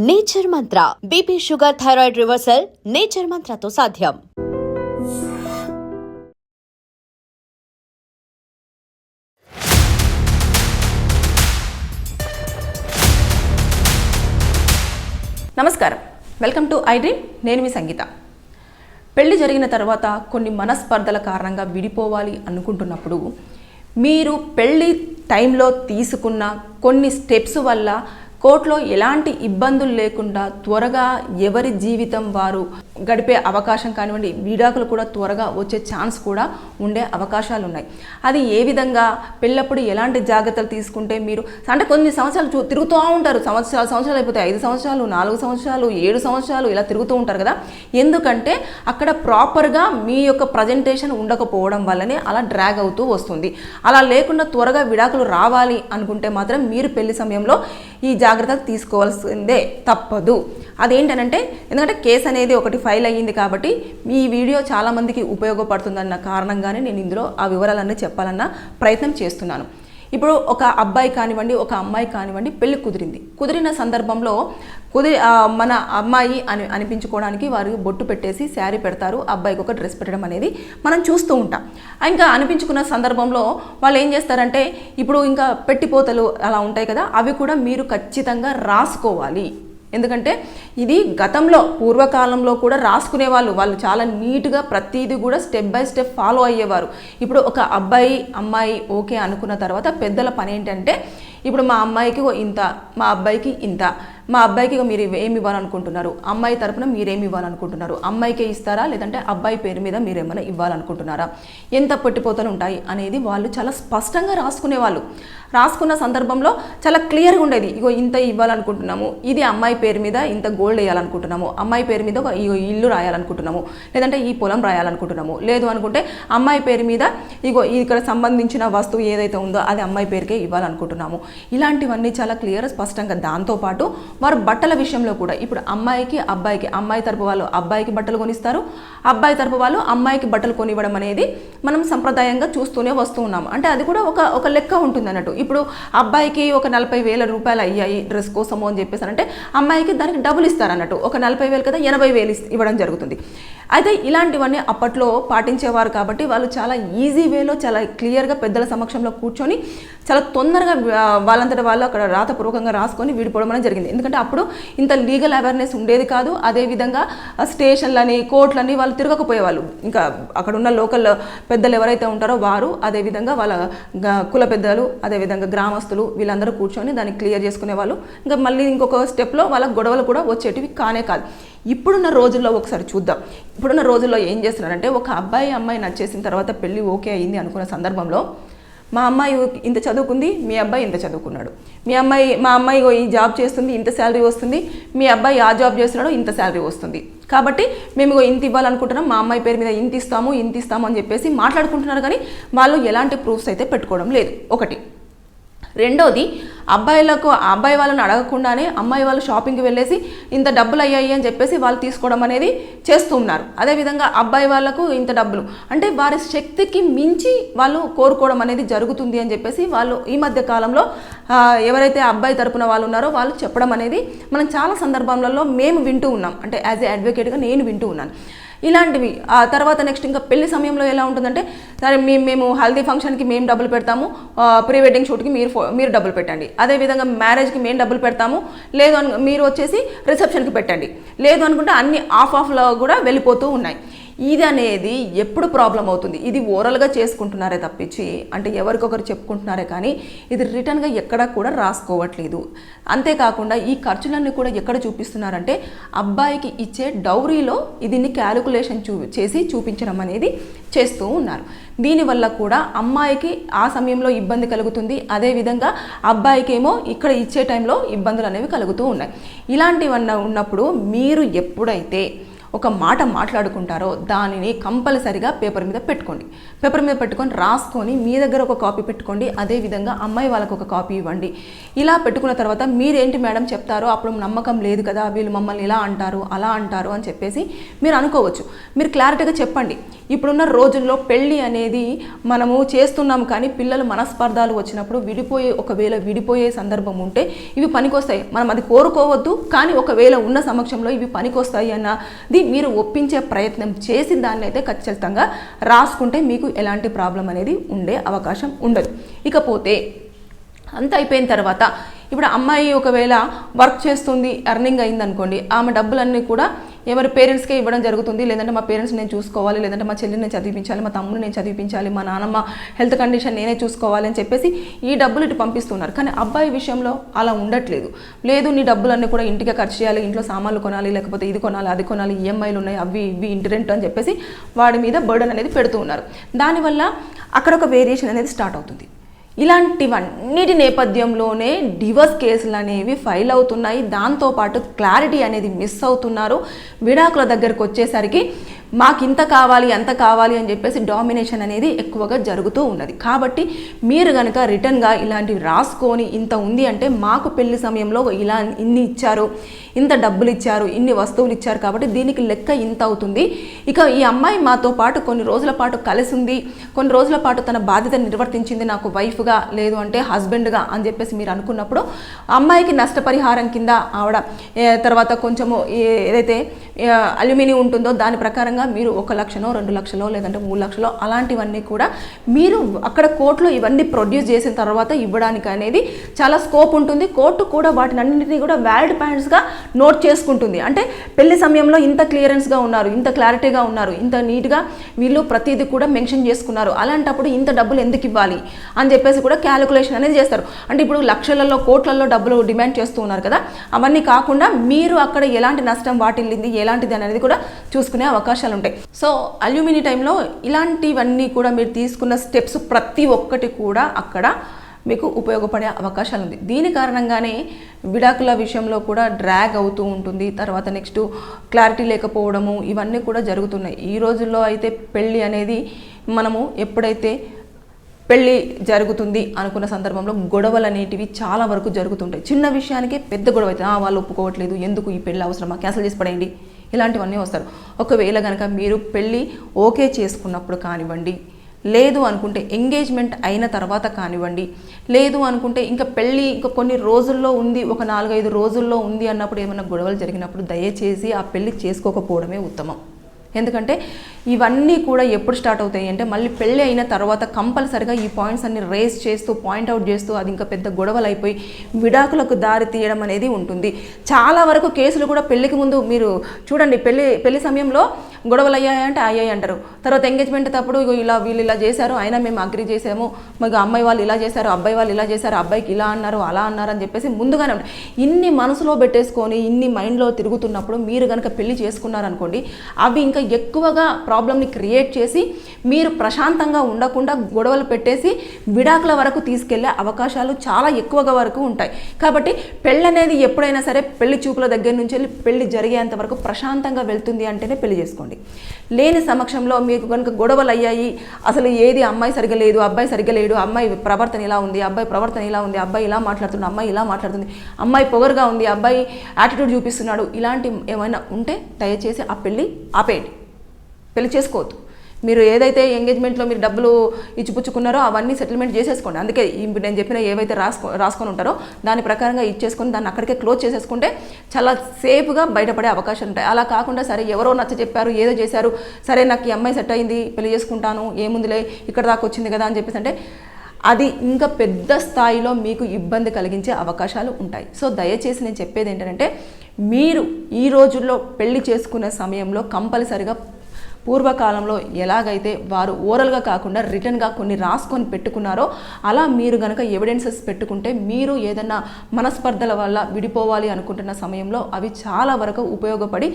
Nature Mantra BP sugar thyroid reversal nature మంత్రతో సాధ్యం. నమస్కారం. Welcome to iDream. నేను మీ సంగీత. పెళ్ళి జరిగిన తర్వాత కొన్ని మనస్పర్ధల కారణంగా విడిపోవాలి అనుకుంటున్నప్పుడు మీరు పెళ్ళి టైంలో తీసుకున్న కొన్ని స్టెప్స్ వల్ల కోర్టులో ఎలాంటి ఇబ్బందులు లేకుండా త్వరగా ఎవరి జీవితం వారు గడిపే అవకాశం కానివ్వండి విడాకులు కూడా త్వరగా వచ్చే ఛాన్స్ కూడా ఉండే అవకాశాలు ఉన్నాయి అది ఏ విధంగా పెళ్ళప్పుడు ఎలాంటి జాగ్రత్తలు తీసుకుంటే మీరు అంటే కొన్ని సంవత్సరాలు చూ- తిరుగుతూ ఉంటారు సంవత్సరాలు సంవత్సరాలు అయిపోతాయి ఐదు సంవత్సరాలు నాలుగు సంవత్సరాలు ఏడు సంవత్సరాలు ఇలా తిరుగుతూ ఉంటారు కదా. ఎందుకంటే అక్కడ ప్రాపర్గా మీ యొక్క ప్రజెంటేషన్ ఉండకపోవడం వల్లనే అలా డ్రాగ్ అవుతూ వస్తుంది. అలా లేకుండా త్వరగా విడాకులు రావాలి అనుకుంటే మాత్రం మీరు పెళ్ళి సమయంలో ఈ జాగ్రత్తలు తీసుకోవాల్సిందే తప్పదు. అదేంటనంటే ఎందుకంటే కేసు అనేది ఒకటి ఫైల్ అయ్యింది కాబట్టి ఈ వీడియో చాలామందికి ఉపయోగపడుతుందన్న కారణంగానే నేను ఇందులో ఆ వివరాలన్నీ చెప్పాలన్న ప్రయత్నం చేస్తున్నాను. ఇప్పుడు ఒక అబ్బాయి కానివ్వండి ఒక అమ్మాయి కానివ్వండి పెళ్ళి కుదిరింది. కుదిరిన సందర్భంలో కుదిరి మన అమ్మాయి అని అనిపించుకోవడానికి వారు బొట్టు పెట్టేసి శారీ పెడతారు. అబ్బాయికి ఒక డ్రెస్ పెట్టడం అనేది మనం చూస్తూ ఉంటాం. ఇంకా అనిపించుకున్న సందర్భంలో వాళ్ళు ఏం చేస్తారంటే ఇప్పుడు ఇంకా పెట్టిపోతలు అలా ఉంటాయి కదా అవి కూడా మీరు ఖచ్చితంగా రాసుకోవాలి. ఎందుకంటే ఇది గతంలో పూర్వకాలంలో కూడా రాసుకునే వాళ్ళు వాళ్ళు చాలా నీట్గా ప్రతిదీ కూడా స్టెప్ బై స్టెప్ ఫాలో అయ్యేవారు. ఇప్పుడు ఒక అబ్బాయి అమ్మాయి ఓకే అనుకున్న తర్వాత పెద్దల పని ఏంటంటే ఇప్పుడు మా అమ్మాయికి ఇంత మా అబ్బాయికి ఇంత మా అబ్బాయికి మీరు ఏమి ఇవ్వాలనుకుంటున్నారు? అమ్మాయి తరపున మీరేమి ఇవ్వాలనుకుంటున్నారు? అమ్మాయికే ఇస్తారా? లేదంటే అబ్బాయి పేరు మీద మీరు ఏమైనా ఇవ్వాలనుకుంటున్నారా? ఎంత పట్టిపోతలు ఉంటాయి అనేది వాళ్ళు చాలా స్పష్టంగా రాసుకునేవాళ్ళు. రాసుకున్న సందర్భంలో చాలా క్లియర్గా ఉండేది. ఇగో ఇంత ఇవ్వాలనుకుంటున్నాము. ఇది అమ్మాయి పేరు మీద ఇంత గోల్డ్ వేయాలనుకుంటున్నాము. అమ్మాయి పేరు మీద ఒక ఇగో ఇల్లు రాయాలనుకుంటున్నాము. లేదంటే ఈ పొలం రాయాలనుకుంటున్నాము. లేదు అనుకుంటే అమ్మాయి పేరు మీద ఇగో ఇక్కడ సంబంధించిన వస్తువు ఏదైతే ఉందో అది అమ్మాయి పేరుకే ఇవ్వాలనుకుంటున్నాము. ఇలాంటివన్నీ చాలా క్లియర్ స్పష్టంగా దాంతోపాటు వారు బట్టల విషయంలో కూడా ఇప్పుడు అమ్మాయికి అబ్బాయికి అమ్మాయి తరపు వాళ్ళు అబ్బాయికి బట్టలు కొనిస్తారు. అబ్బాయి తరపు వాళ్ళు అమ్మాయికి బట్టలు కొనివ్వడం అనేది మనం సంప్రదాయంగా చూస్తూనే వస్తూ ఉన్నాం అంటే అది కూడా ఒక ఒక లెక్క ఉంటుంది అన్నట్టు ఇప్పుడు అబ్బాయికి ఒక నలభై వేల రూపాయలు అయ్యాయి డ్రెస్ కోసము అని చెప్పేసి అంటే అమ్మాయికి దానికి డబ్బులు ఇస్తారు అన్నట్టు ఒక నలభై వేలు కదా ఎనభై వేలు ఇస్- ఇవ్వడం జరుగుతుంది. అయితే ఇలాంటివన్నీ అప్పట్లో పాటించేవారు కాబట్టి వాళ్ళు చాలా ఈజీ వేలో చాలా క్లియర్గా పెద్దల సమక్షంలో కూర్చొని చాలా తొందరగా వాళ్ళంతటి వాళ్ళు అక్కడ రాతపూర్వకంగా రాసుకొని విడిపోవడం అనేది జరిగింది. ఎందుకంటే అప్పుడు ఇంత లీగల్ అవేర్నెస్ ఉండేది కాదు. అదేవిధంగా స్టేషన్లని కోర్టులని వాళ్ళు తిరగకపోయేవాళ్ళు. ఇంకా అక్కడ ఉన్న లోకల్ పెద్దలు ఎవరైతే ఉంటారో వారు అదేవిధంగా వాళ్ళ గ- కుల పెద్దలు అదేవిధంగా గ్రామస్తులు వీళ్ళందరూ కూర్చొని దాన్ని క్లియర్ చేసుకునేవాళ్ళు. ఇంకా మళ్ళీ ఇంకొక స్టెప్లో వాళ్ళ గొడవలు కూడా వచ్చేటివి కానే కాదు. ఇప్పుడున్న రోజుల్లో ఒకసారి చూద్దాం. ఇప్పుడున్న రోజుల్లో ఏం చేస్తున్నారంటే ఒక అబ్బాయి అమ్మాయి నచ్చేసిన తర్వాత పెళ్ళి ఓకే అయింది అనుకున్న సందర్భంలో మా అమ్మాయి ఇంత చదువుకుంది మీ అబ్బాయి ఇంత చదువుకున్నాడు. మీ అమ్మాయి మా అమ్మాయి ఈ జాబ్ చేస్తుంది ఇంత శాలరీ వస్తుంది మీ అబ్బాయి ఆ జాబ్ చేస్తున్నాడు ఇంత శాలరీ వస్తుంది. కాబట్టి మేము ఇంత ఇవ్వాలనుకుంటున్నాం మా అమ్మాయి పేరు మీద ఇంత ఇస్తాము ఇంత ఇస్తాము అని చెప్పేసి మాట్లాడుకుంటున్నారు కానీ వాళ్ళు ఎలాంటి ప్రూఫ్స్ అయితే పెట్టుకోవడం లేదు. ఒకటి. రెండోది అబ్బాయిలకు ఆ అబ్బాయి వాళ్ళని అడగకుండానే అమ్మాయి వాళ్ళు షాపింగ్కి వెళ్ళేసి ఇంత డబ్బులు అయ్యాయి అని చెప్పేసి వాళ్ళు తీసుకోవడం అనేది చేస్తూ ఉన్నారు. అదేవిధంగా అబ్బాయి వాళ్ళకు ఇంత డబ్బులు. అంటే వారి శక్తికి మించి వాళ్ళు కోరుకోవడం అనేది జరుగుతుంది అని చెప్పేసి వాళ్ళు ఈ మధ్య కాలంలో ఎవరైతే అబ్బాయి తరపున వాళ్ళు ఉన్నారో వాళ్ళు చెప్పడం అనేది మనం చాలా సందర్భాలలో మేము వింటూ ఉన్నాం. అంటే యాజ్ ఏ అడ్వకేట్గా నేను వింటూ ఉన్నాను. ఇలాంటివి. ఆ తర్వాత నెక్స్ట్ ఇంకా పెళ్ళి సమయంలో ఎలా ఉంటుందంటే సరే మేము మేము హల్దీ ఫంక్షన్కి మేము డబ్బులు పెడతాము ప్రీ వెడ్డింగ్ షూట్కి మీరు మీరు డబ్బులు పెట్టండి. అదేవిధంగా మ్యారేజ్కి మేము డబ్బులు పెడతాము లేదు అను మీరు వచ్చేసి రిసెప్షన్కి పెట్టండి. లేదు అనుకుంటే అన్ని ఆఫ్ ఆఫ్లో కూడా వెళ్ళిపోతూ ఉన్నాయి. ఇది అనేది ఎప్పుడు ప్రాబ్లం అవుతుంది? ఇది ఓరల్గా చేసుకుంటున్నారే తప్పించి అంటే ఎవరికొకరు చెప్పుకుంటున్నారే కానీ ఇది రిటర్న్గా ఎక్కడా కూడా రాసుకోవట్లేదు. అంతేకాకుండా ఈ ఖర్చులన్నీ కూడా ఎక్కడ చూపిస్తున్నారంటే అబ్బాయికి ఇచ్చే డౌరీలో దీన్ని క్యాలిక్యులేషన్ చూ చేసి చూపించడం అనేది చేస్తూ ఉన్నారు. దీనివల్ల కూడా అమ్మాయికి ఆ సమయంలో ఇబ్బంది కలుగుతుంది. అదేవిధంగా అబ్బాయికి ఏమో ఇక్కడ ఇచ్చే టైంలో ఇబ్బందులు అనేవి కలుగుతూ ఉన్నాయి. ఇలాంటివన్న ఉన్నప్పుడు మీరు ఎప్పుడైతే ఒక మాట మాట్లాడుకుంటారో దానిని కంపల్సరిగా పేపర్ మీద పెట్టుకోండి. పేపర్ మీద పెట్టుకొని రాసుకొని మీ దగ్గర ఒక కాపీ పెట్టుకోండి. అదేవిధంగా అమ్మాయి వాళ్ళకు ఒక కాపీ ఇవ్వండి. ఇలా పెట్టుకున్న తర్వాత మీరేంటి మేడం చెప్తారో అప్పుడు నమ్మకం లేదు కదా వీళ్ళు మమ్మల్ని ఇలా అంటారు అలా అంటారు అని చెప్పేసి మీరు అనుకోవచ్చు. మీరు క్లారిటీగా చెప్పండి. ఇప్పుడున్న రోజుల్లో పెళ్ళి అనేది మనము చేస్తున్నాం కానీ పిల్లలు మనస్పర్ధాలు వచ్చినప్పుడు విడిపోయే ఒకవేళ విడిపోయే సందర్భం ఉంటే ఇవి పనికొస్తాయి. మనం అది కోరుకోవద్దు కానీ ఒకవేళ ఉన్న సమక్షంలో ఇవి పనికొస్తాయి అన్నది మీరు ఒప్పించే ప్రయత్నం చేసి దాన్ని అయితే ఖచ్చితంగా రాసుకుంటే మీకు ఎలాంటి ప్రాబ్లం అనేది ఉండే అవకాశం ఉండదు. ఇకపోతే అంత అయిపోయిన తర్వాత ఇప్పుడు అమ్మాయి ఒకవేళ వర్క్ చేస్తుంది ఎర్నింగ్ అయింది అనుకోండి ఆమె డబ్బులన్నీ కూడా ఎవరి పేరెంట్స్కే ఇవ్వడం జరుగుతుంది. లేదంటే మా పేరెంట్స్ నేను చూసుకోవాలి లేదంటే మా చెల్లిని నేను చదివించాలి మా తమ్ముని నేను చదివించాలి మా నాన్నమ్మ హెల్త్ కండిషన్ నేనే చూసుకోవాలి అని చెప్పేసి ఈ డబ్బులు ఇటు పంపిస్తున్నారు. కానీ అబ్బాయి విషయంలో అలా ఉండట్లేదు. లేదు నీ డబ్బులన్నీ కూడా ఇంటికే ఖర్చు చేయాలి ఇంట్లో సామాన్లు కొనాలి లేకపోతే ఇది కొనాలి అది కొనాలి ఈఎంఐలు ఉన్నాయి అవి ఇవి ఇంటి రెంట్ అని చెప్పేసి వాడి మీద బర్డన్ అనేది పెడుతూ ఉన్నారు. దానివల్ల అక్కడ ఒక వేరియేషన్ అనేది స్టార్ట్ అవుతుంది. ఇలాంటివన్నిటి నేపథ్యంలోనే డివర్స్ కేసులు అనేవి ఫైల్ అవుతున్నాయి. దాంతోపాటు క్లారిటీ అనేది మిస్ అవుతున్నారు. విడాకుల దగ్గరకు వచ్చేసరికి మాకు ఇంత కావాలి అంత కావాలి అని చెప్పేసి డామినేషన్ అనేది ఎక్కువగా జరుగుతూ ఉన్నది. కాబట్టి మీరు కనుక రిటర్న్గా ఇలాంటివి రాసుకొని ఇంత ఉంది అంటే మాకు పెళ్ళి సమయంలో ఇలా ఇన్ని ఇచ్చారు ఇంత డబ్బులు ఇచ్చారు ఇన్ని వస్తువులు ఇచ్చారు కాబట్టి దీనికి లెక్క ఇంత అవుతుంది. ఇక ఈ అమ్మాయి మాతో పాటు కొన్ని రోజుల పాటు కలిసింది కొన్ని రోజుల పాటు తన బాధ్యత నిర్వర్తించింది నాకు వైఫ్గా లేదు అంటే హస్బెండ్గా అని చెప్పేసి మీరు అనుకున్నప్పుడు అమ్మాయికి నష్టపరిహారం కింద ఆవిడ తర్వాత కొంచెము ఏదైతే అల్యూమినియం ఉంటుందో దాని ప్రకారంగా మీరు ఒక లక్షనో రెండు లక్షలో లేదంటే మూడు లక్షలో అలాంటివన్నీ కూడా మీరు అక్కడ కోర్టులో ఇవన్నీ ప్రొడ్యూస్ చేసిన తర్వాత ఇవ్వడానికి అనేది చాలా స్కోప్ ఉంటుంది. కోర్టు కూడా వాటిని అన్నింటినీ కూడా వ్యాలిడ్ పాయింట్స్గా నోట్ చేసుకుంటుంది. అంటే పెళ్ళి సమయంలో ఇంత క్లియరెన్స్గా ఉన్నారు ఇంత క్లారిటీగా ఉన్నారు ఇంత నీట్గా వీళ్ళు ప్రతిదీ కూడా మెన్షన్ చేసుకున్నారు. అలాంటప్పుడు ఇంత డబ్బులు ఎందుకు ఇవ్వాలి అని చెప్పేసి కూడా క్యాలిక్యులేషన్ అనేది చేస్తారు. అంటే ఇప్పుడు లక్షలలో కోట్లలో డబ్బులు డిమాండ్ చేస్తూ ఉన్నారు కదా అవన్నీ కాకుండా మీరు అక్కడ ఎలాంటి నష్టం వాటిల్లింది ఎలాంటిది అనేది కూడా చూసుకునే అవకాశాలు ఉంటాయి సో అల్యూమిని టైంలో ఇలాంటివన్నీ కూడా మీరు తీసుకున్న స్టెప్స్ ప్రతి ఒక్కటి కూడా అక్కడ మీకు ఉపయోగపడే అవకాశాలు ఉంది దీని కారణంగానే విడాకుల విషయంలో కూడా డ్రాగ్ అవుతూ ఉంటుంది. తర్వాత నెక్స్ట్ క్లారిటీ లేకపోవడము ఇవన్నీ కూడా జరుగుతున్నాయి. ఈ రోజుల్లో అయితే పెళ్ళి అనేది మనము ఎప్పుడైతే పెళ్ళి జరుగుతుంది అనుకున్న సందర్భంలో గొడవలు అనేటివి చాలా వరకు జరుగుతుంటాయి. చిన్న విషయానికే పెద్ద గొడవ అయితే "ఆ, వాళ్ళు ఒప్పుకోవట్లేదు. ఎందుకు ఈ పెళ్ళి అవసరమా? క్యాన్సిల్ చేసి పడేయండి. ఇలాంటివన్నీ వస్తారు. ఒకవేళ కనుక మీరు పెళ్ళి ఓకే చేసుకున్నప్పుడు కానివ్వండి లేదు అనుకుంటే ఎంగేజ్మెంట్ అయిన తర్వాత కానివ్వండి లేదు అనుకుంటే ఇంకా పెళ్ళి ఇంకా కొన్ని రోజుల్లో ఉంది ఒక నాలుగైదు రోజుల్లో ఉంది అన్నప్పుడు ఏమైనా గొడవలు జరిగినప్పుడు దయచేసి ఆ పెళ్ళి చేసుకోకపోవడమే ఉత్తమం. ఎందుకంటే ఇవన్నీ కూడా ఎప్పుడు స్టార్ట్ అవుతాయి అంటే మళ్ళీ పెళ్ళి అయిన తర్వాత కంపల్సరిగా ఈ పాయింట్స్ అన్ని రేస్ చేస్తూ పాయింట్అవుట్ చేస్తూ అది ఇంకా పెద్ద గొడవలు అయిపోయి విడాకులకు దారి తీయడం అనేది ఉంటుంది చాలా వరకు కేసులు కూడా పెళ్ళికి ముందు మీరు చూడండి పెళ్ళి పెళ్ళి సమయంలో గొడవలు అయ్యాయంటే అయ్యాయి అంటారు తర్వాత ఎంగేజ్మెంట్ తప్పుడు ఇలా వీళ్ళు ఇలా చేశారు అయినా మేము అగ్రి చేసాము మాకు అమ్మాయి వాళ్ళు ఇలా చేశారు అబ్బాయి వాళ్ళు ఇలా చేశారు అబ్బాయికి ఇలా అన్నారు అలా అన్నారు అని చెప్పేసి ముందుగానే ఉంటాయి. ఇన్ని మనసులో పెట్టేసుకొని ఇన్ని మైండ్లో తిరుగుతున్నప్పుడు మీరు కనుక పెళ్ళి చేసుకున్నారనుకోండి అవి ఇంకా ఎక్కువగా ప్రాబ్లమ్ని క్రియేట్ చేసి మీరు ప్రశాంతంగా ఉండకుండా గొడవలు పెట్టేసి విడాకుల వరకు తీసుకెళ్ళే అవకాశాలు చాలా ఎక్కువగా వరకు ఉంటాయి. కాబట్టి పెళ్ళి అనేది ఎప్పుడైనా సరే పెళ్ళి చూపుల దగ్గర నుంచి వెళ్ళి పెళ్ళి జరిగేంత వరకు ప్రశాంతంగా వెళ్తుంది అంటేనే పెళ్ళి చేసుకోండి. లేని సమక్షంలో మీకు కనుక గొడవలు అయ్యాయి అసలు ఏది అమ్మాయి సరిగా లేదు అబ్బాయి సరిగా లేడు అమ్మాయి ప్రవర్తన ఇలా ఉంది అబ్బాయి ప్రవర్తన ఇలా ఉంది అబ్బాయి ఇలా మాట్లాడుతుంది అమ్మాయి ఇలా మాట్లాడుతుంది అమ్మాయి పొగరుగా ఉంది అబ్బాయి యాటిట్యూడ్ చూపిస్తున్నాడు ఇలాంటి ఏమైనా ఉంటే దయచేసి ఆ పెళ్ళి ఆపేయండి. పెళ్ళి చేసుకోవద్దు. మీరు ఏదైతే ఎంగేజ్మెంట్లో మీరు డబ్బులు ఇచ్చిపుచ్చుకున్నారో అవన్నీ సెటిల్మెంట్ చేసేసుకోండి. అందుకే నేను చెప్పిన ఏవైతే రాసుకో రాసుకొని ఉంటారో దాని ప్రకారంగా ఇచ్చేసుకొని దాన్ని అక్కడికే క్లోజ్ చేసేసుకుంటే చాలా సేఫ్గా బయటపడే అవకాశం ఉంటాయి. అలా కాకుండా సరే ఎవరో నచ్చ చెప్పారు ఏదో చేశారు సరే నాకు ఈ అమ్మాయి సెట్ అయింది పెళ్ళి చేసుకుంటాను ఏముందిలే ఇక్కడ దాకా వచ్చింది కదా అని చెప్పేసి అంటే అది ఇంకా పెద్ద స్థాయిలో మీకు ఇబ్బంది కలిగించే అవకాశాలు ఉంటాయి. సో దయచేసి నేను చెప్పేది ఏంటంటే మీరు ఈ రోజుల్లో పెళ్ళి చేసుకునే సమయంలో కంపల్సరిగా పూర్వకాలంలో ఎలాగైతే వారు ఓరల్గా కాకుండా రిటర్న్గా కొన్ని రాసుకొని పెట్టుకున్నారో అలా మీరు గనక ఎవిడెన్సెస్ పెట్టుకుంటే మీరు ఏదన్నా మనస్పర్ధల వల్ల విడిపోవాలి అనుకుంటున్న సమయంలో అవి చాలా వరకు ఉపయోగపడి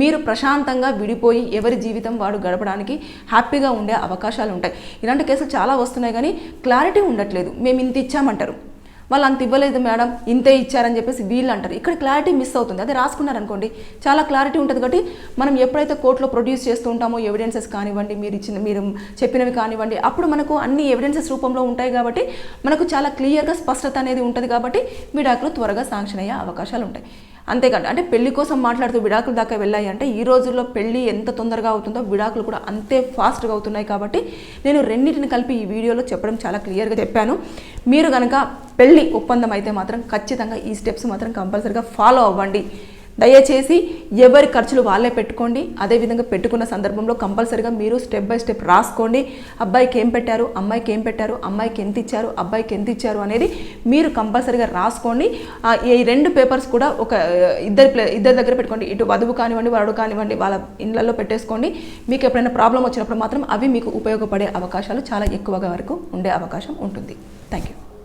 మీరు ప్రశాంతంగా విడిపోయి ఎవరి జీవితం వాడు గడపడానికి హ్యాపీగా ఉండే అవకాశాలు ఉంటాయి. ఇలాంటి కేసులు చాలా వస్తున్నాయి కానీ క్లారిటీ ఉండట్లేదు. మేము ఇంత ఇచ్చామంటారు. వాళ్ళు అంత ఇవ్వలేదు మేడం ఇంతే ఇచ్చారని చెప్పేసి వీళ్ళు అంటారు. ఇక్కడ క్లారిటీ మిస్ అవుతుంది. అదే రాసుకున్నారనుకోండి చాలా క్లారిటీ ఉంటుంది కాబట్టి మనం ఎప్పుడైతే కోర్టులో ప్రొడ్యూస్ చేస్తూ ఉంటామో ఎవిడెన్సెస్ కానివ్వండి మీరు ఇచ్చిన మీరు చెప్పినవి కానివ్వండి అప్పుడు మనకు అన్ని ఎవిడెన్సెస్ రూపంలో ఉంటాయి కాబట్టి మనకు చాలా క్లియర్గా స్పష్టత అనేది ఉంటుంది కాబట్టి విడాకులు త్వరగా శాంక్షన్ అయ్యే అవకాశాలు ఉంటాయి. అంతేకాదు అంటే పెళ్ళి కోసం మాట్లాడుతూ విడాకుల దాకా వెళ్ళాయి అంటే ఈ రోజుల్లో పెళ్ళి ఎంత తొందరగా అవుతుందో విడాకులు కూడా అంతే ఫాస్ట్గా అవుతున్నాయి కాబట్టి నేను రెండింటిని కలిపి ఈ వీడియోలో చెప్పడం చాలా క్లియర్గా చెప్పాను. మీరు కనుక పెళ్ళి ఒప్పందం అయితే మాత్రం ఖచ్చితంగా ఈ స్టెప్స్ మాత్రం కంపల్సరీగా ఫాలో అవ్వండి. దయచేసి ఎవరి ఖర్చులు వాళ్ళే పెట్టుకోండి. అదేవిధంగా పెట్టుకున్న సందర్భంలో కంపల్సరీగా మీరు స్టెప్ బై స్టెప్ రాసుకోండి. అబ్బాయికి ఏం పెట్టారు? అమ్మాయికి ఏం పెట్టారు? అమ్మాయికి ఎంత ఇచ్చారు? అబ్బాయికి ఎంత ఇచ్చారు? అనేది మీరు కంపల్సరీగా రాసుకోండి. ఈ రెండు పేపర్స్ కూడా ఒక ఇద్దరు ఇద్దరి ఇద్దరి దగ్గర పెట్టుకోండి. ఇటు వధువు కానివ్వండి వరుడు కానివ్వండి వాళ్ళ ఇళ్ళల్లో పెట్టేసుకోండి. మీకు ఎప్పుడైనా ప్రాబ్లం వచ్చినప్పుడు మాత్రం అవి మీకు ఉపయోగపడే అవకాశాలు చాలా ఎక్కువగా వరకు ఉండే అవకాశం ఉంటుంది. Thank you